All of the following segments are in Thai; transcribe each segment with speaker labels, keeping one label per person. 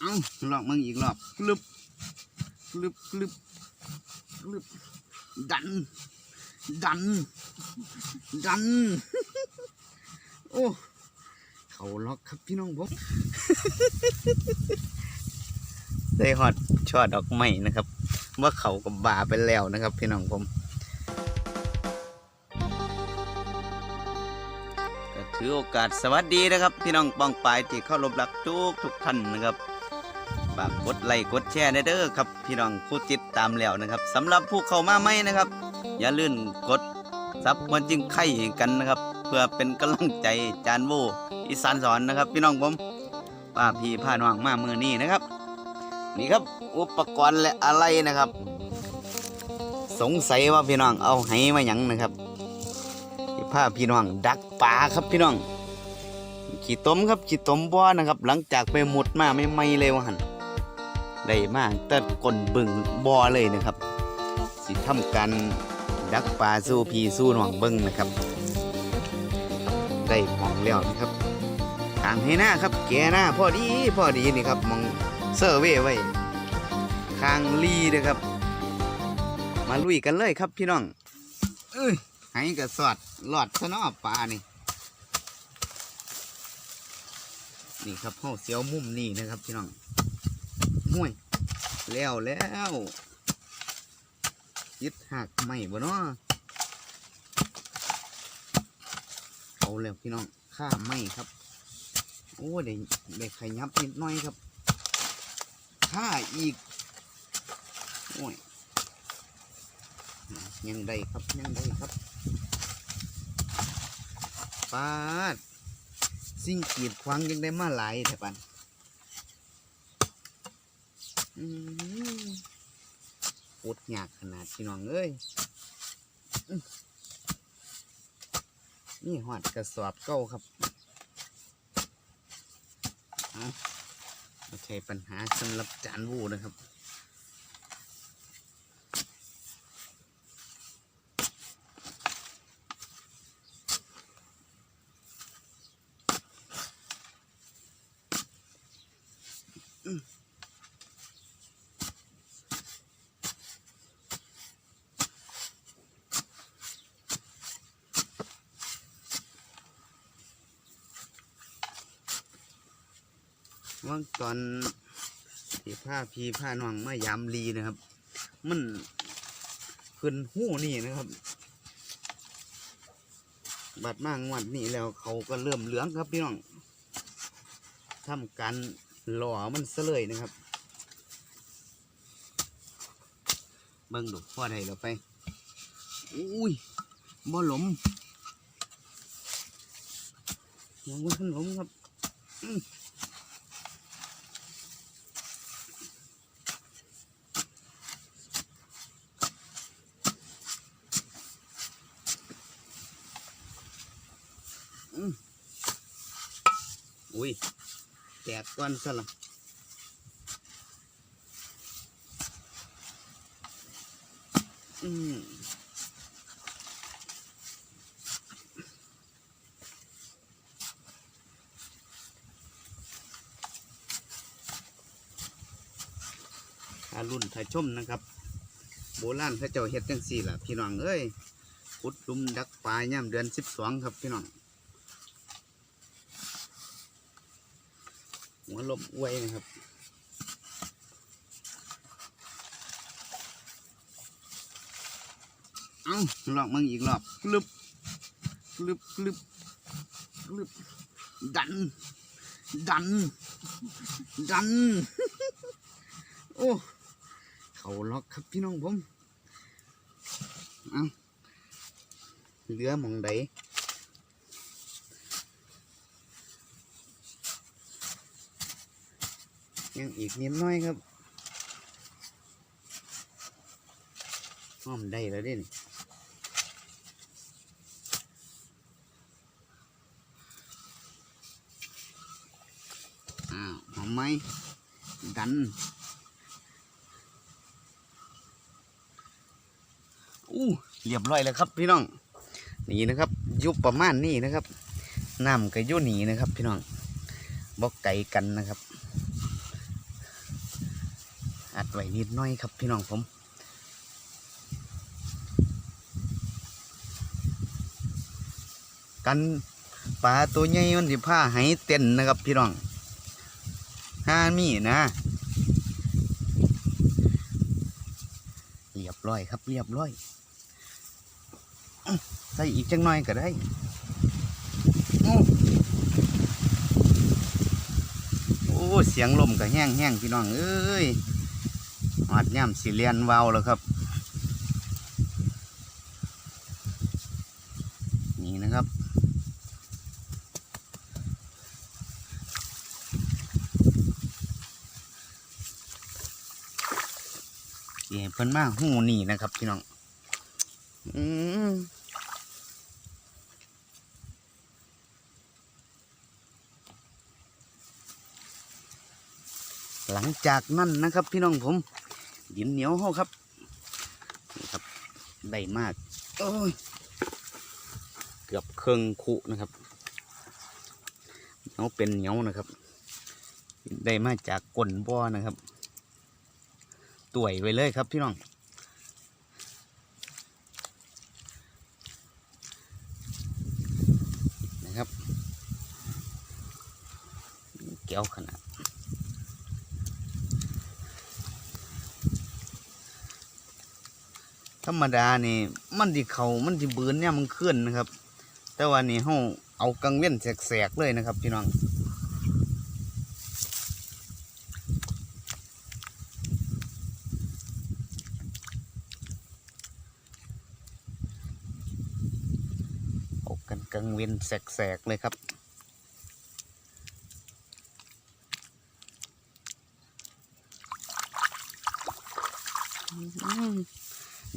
Speaker 1: เอ้าลอกมึงอีกรอบกลึบกลึบกลึบกลึบดัน ดัน ดัน โอ้เขาล็อกครับพี่น้องผมได้ฮอดช่อดอกไม้นะครับ ว่าเขากับบาไปแล้วนะครับ พี่น้องผมก็ถือโอกาสสวัสดีนะครับ พี่น้องปองปายที่เข้ารบรักทุกทุกท่านนะครับ ฝากกดไลค์กดแชร์เด้อครับพี่น้องผู้ติดตามแล้วนะครับสำหรับผู้เข้ามาใหม่นะครับ อย่าลืมกดซับมันจึงไข่กันนะครับ เพื่อเป็นกำลังใจจานโวอีสานสอนนะครับ พี่น้องผมป้าพี่พาน้องมามือนี้นะครับ นี่ครับอุปกรณ์และอะไรนะครับ สงสัยว่าพี่น้องเอาไหมาหยังนะครับที่พาพี่น้องดักปลาครับพี่น้อง ขี่ต้มครับขี่ต้มบ่อนะครับ หลังจากไปหมดมาไม่ไม่เลยว่าหัน ได้มากแต่ก้นบึงบ่อเลยนะครับ สิทำการดักปลาสู้พีสู้น้องเบิ้งนะครับ ได้มองแล้วนะครับทางให้หน้าครับ แกหน้าพอดีพอดีนี่ครับมองเซอร์เว่ไว้คางลีนะครับ มาลุยกันเลยครับพี่น้องเอ้ยให้กระสอดหลอดซะนาะปลานี่นี่ครับเฮาเสียวมุมนี่นะครับพี่น้อง ห่วยแล้วแล้วยึดหักไม่บ่เนาะเอาแล้วพี่น้องข้าไม่ครับ โอ้ได้ได้ไข่ยับนิดหน้อยครับข้าอีกโอ้ยยังได้ครับยังได้ครับปาดสิ่งกีดขวางยังได้มาหลายแต่ปัน อืมปวดยากขนาดพี่น้องเอ้ยนี่หอดกระสอบเก้าครับเอาไม่ใช่ปัญหาสำหรับจานวูนะครับ ว่าตอนที่ผ้าพีผ้าน้องมายามลีนะครับ มันขึ้นหู้นี่นะครับ บัดมางวดนี้แล้วเขาก็เริ่มเหลืองครับพี่น้องทำการหล่อมันซะเลยนะครับเบิ่งดูพ่อไทยเราไป อุ้ยบ่หลมยังบ่ทันหลมครับ อุ้ย แตกก้อนซะละอืมถ้ารุ่นถ้าชมนะครับ โบราณพระเจ้าเฮ็ดจังสี่ล่ะ พี่น้องเอ้ยขุดลุมดักปลาย่ำเดือนสิบสองครับ พี่น้อง หัวลมอวยนะครับเอาลอกมึงอีกรอบกลึบกลึบกลึบกลึบดัน ดัน ดัน โอ้ เขาล็อกครับพี่น้องผม เอาเหลือมองใด ยังอีกนิดหน้อยครับห้อมได้แล้วเด้นี่อ้าวหอมไหมดันอู้เรียบร้อยแล้วครับพี่น้อง นี่นะครับยุบประมาณนี้นะครับน้ำก็ยุ่หนีนะครับ พี่น้องบอกไก่กันนะครับ อัด ไว้นิดหน้อยครับพี่น้องผมกันปลาตัวใหญ่มันสิผ้าให้เต้นนะครับพี่น้องห้ามีนะเรียบร้อยครับเรียบร้อยใส่อีกจังหน่อยก็ได้โอ้เสียงลมก็แห้งแห้งพี่น้องเอ้ย หอดย่ำสิเลียนวาวแล้วครับ นี่นะครับเย่เพิ่นมาหูนี่นะครับพี่น้องอืมหลังจากนั้นนะครับพี่น้องผม ดินเหนียวเฮาครับนี่ครับได้มากโอ้ยเกือบเครื่องคุนะครับเหนียวเป็นเหนียวนะครับ ได้มาจากก้นบ่อนะครับต่วยไว้เลยครับพี่น้องนะครับแก้วขนาด ธรรมดานี่มันที่เขามันที่เบืนเนี่ยมันขึ้นนะครับ แต่ว่านี่เฮาเอากังเว้นแสกๆเลยนะครับพี่น้องเอากันกังเว้นแสกๆเลยครับ อืม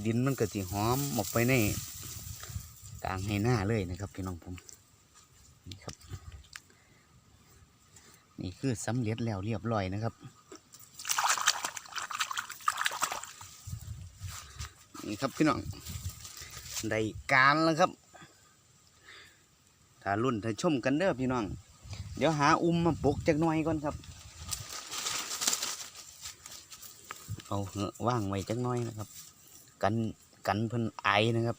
Speaker 1: ดิน มันก็สิหอมออกไปในกลางให้หน้าเลยนะครับพี่น้องผมนี่ครับ นี่คือสำเร็จแล้วเรียบร้อยนะครับนี่ครับพี่น้องได้การแล้วครับถ้ารุ่นถ้าชมกันเด้อพี่น้อง เดี๋ยวหาอุ้มมาปลุกจักหน่อยก่อนครับ เอาเหอะว่างไว้จักหน้อยนะครับ กัน กันเพิ่นไอนะครับ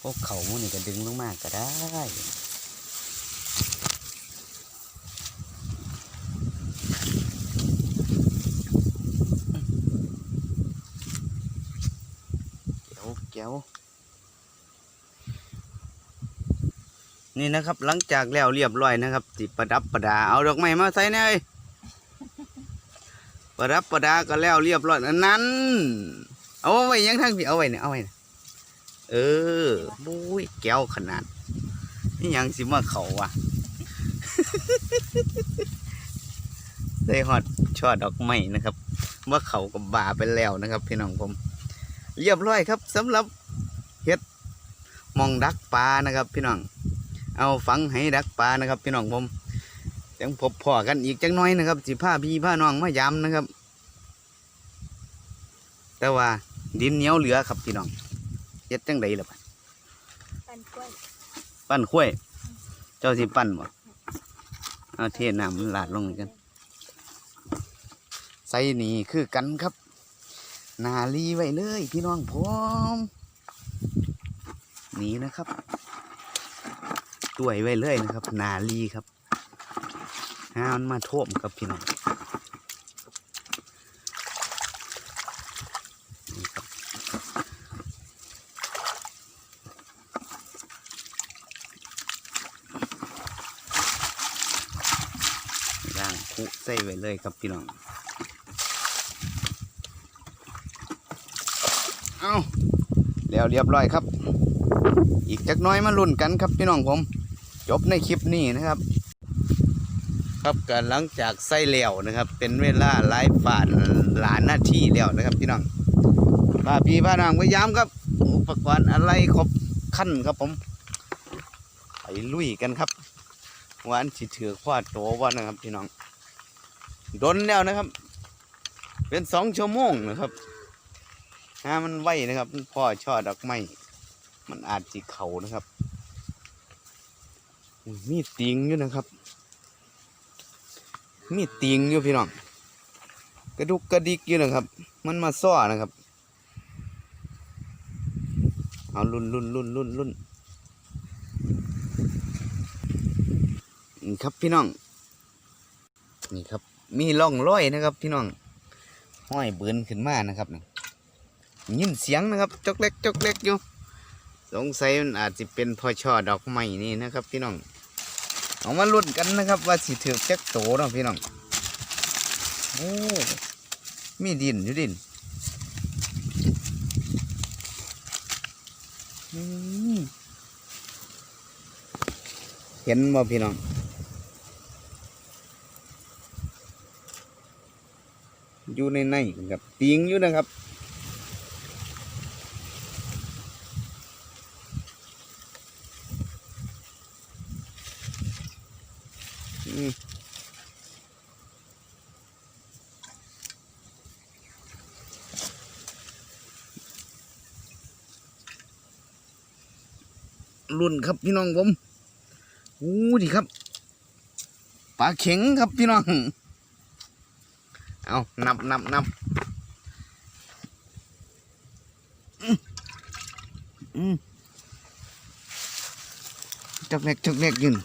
Speaker 1: พวกเขามันนี่ก็ดึงลงมากก็ได้เกียวเกียวนี่นะครับ หลังจากแล้วเรียบร้อยนะครับติประดับประดา เอาดอกไม้มาใส่หน่อยประดับประดาก็แล้วเรียบร้อยอันนั้น เอาไว้ยังทั้งพี่เอาไว้เนี่ยเอาไว้เนี่ยเออบุ้ยแก้วขนาดนี่ยังสิมาเขาวะได้ฮอดช่อดอกไม้นะครับ ว่าเขากับบาไปแล้วนะครับ พี่น้องผม เรียบร้อยครับสำหรับเฮ็ดมองดักปลานะครับ พี่น้อง เอาฝังให้ดักปลานะครับ พี่น้องผมยังพบพ่อกันอีกจังน้อยนะครับสิผ้าพี่ผ้าน้องมายำนะครับ แต่ว่า ดินเหนียวเหลือครับพี่น้องเฮ็ดจังไดล่ะบัด
Speaker 2: ปันกล้วย
Speaker 1: ปั้นข้วย เจ้าสิปั้นบ่เอาเทน้ำมันลาดลงนี่กันใส่นี่คือกันครับ นาลีไว้เลยพี่น้องพร้อมนี่นะครับตัวยไว้เลยนะครับ นาลีครับห้ามันมาท่วมครับพี่น้องุใส่ไว้เลยครับพี่น้อง เอาแล้วเรียบร้อยครับ อีกจักน้อยมาลุ้นกันครับพี่น้องผม จบในคลิปนี้นะครับ ครับการหลังจากใส่แล้วนะครับ เป็นเวลาไลฟ์ฝานหลานหน้าที่แล้วนะครับพี่น้องป้าพี่ป้านางพยายามครับ อุปกรณ์อะไรครบขั้นครับผมไปลุยกันครับวาอันสิถือขวาดโตว่านะครับพี่น้อง ดนแล้วนะครับ เป็นสองชั่วโมงนะครับหามันไวนะครับพ่อช่อดอกไม้มันอาจจิเขานะครับ มีติงอยู่นะครับ มีติงอยู่พี่น้องกระดุกกระดิกอยู่นะครับ มันมาซ้อนะครับเอาลุ่นลุ่นลุ่นลุ่นลุ่นนี่ครับพี่น้อง นี่ครับ มีร่องรอยนะครับ พี่น้องห้อยเบือนขึ้นมานะครับนี่ยินเสียงนะครับจกเล็กจกเล็กอยู่สงสัยมันอาจจะเป็นพอช่อดอกไม้นี่นะครับ พี่น้องเอามาลุ้นกันนะครับ ว่าสิถือแจักโตเนาะพี่น้องโอ้มีดินอยู่ดินเห็นบ่พี่น้อง อยู่ในในครับติงอยู่นะครับรุ่นครับพี่น้องผมอู้ดีครับปลาเข็งครับพี่น้อง เอานับนับนับจักเล็กจักเล็กยืน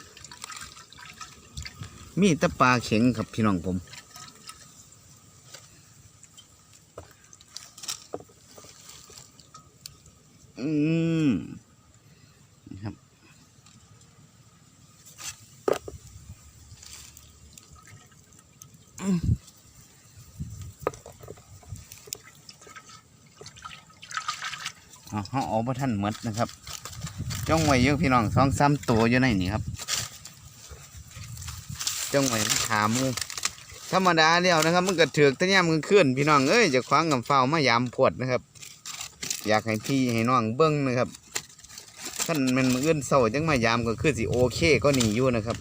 Speaker 1: มีตะปลาเข็งครับพี่น้องผมอืมนะครับ อืม เอาเขาเอาพระท่านหมดนะครับ จ้องไว้เยอะพี่น้องสองสามตัวอยู่ในนี่ครับ จ้องไว้ถามู ธรรมดาแล้วนะครับ มันก็ถือกตะย่ามกลางคืนพี่น้องเอ้ยจะคว้างกับเฝ้ามายามพวดนะครับ อยากให้พี่ให้น้องเบิ้งนะครับท่านมันมืออื่นเศร้าจังมายามก็คือสิโอเคก็หนีอยู่นะครับ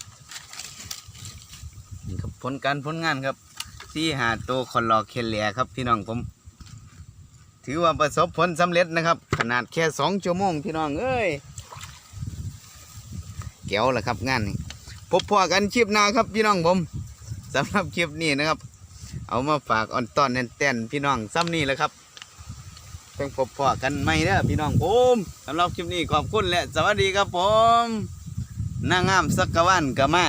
Speaker 1: นี่ครับผลการผลงานครับที่หาตัวคนรอเคลเลียครับพี่น้องผม ถือว่าประสบผลสำเร็จนะครับ ขนาดแค่สองชั่วโมงพี่น้องเอ้ยแก้วแหละครับงานนี้พบพอกันคลิปหน้าครับพี่น้องผมสำหรับคลิปนี้นะครับ เอามาฝากออนตอนแน่นแต้นพี่น้องซ้ำนี่แหละครับเพิ่งพบพอกันใหม่เด้อพี่น้องผมสำหรับคลิปนี้ขอบคุณและสวัสดีครับผมนางงามสักกะวันกะมา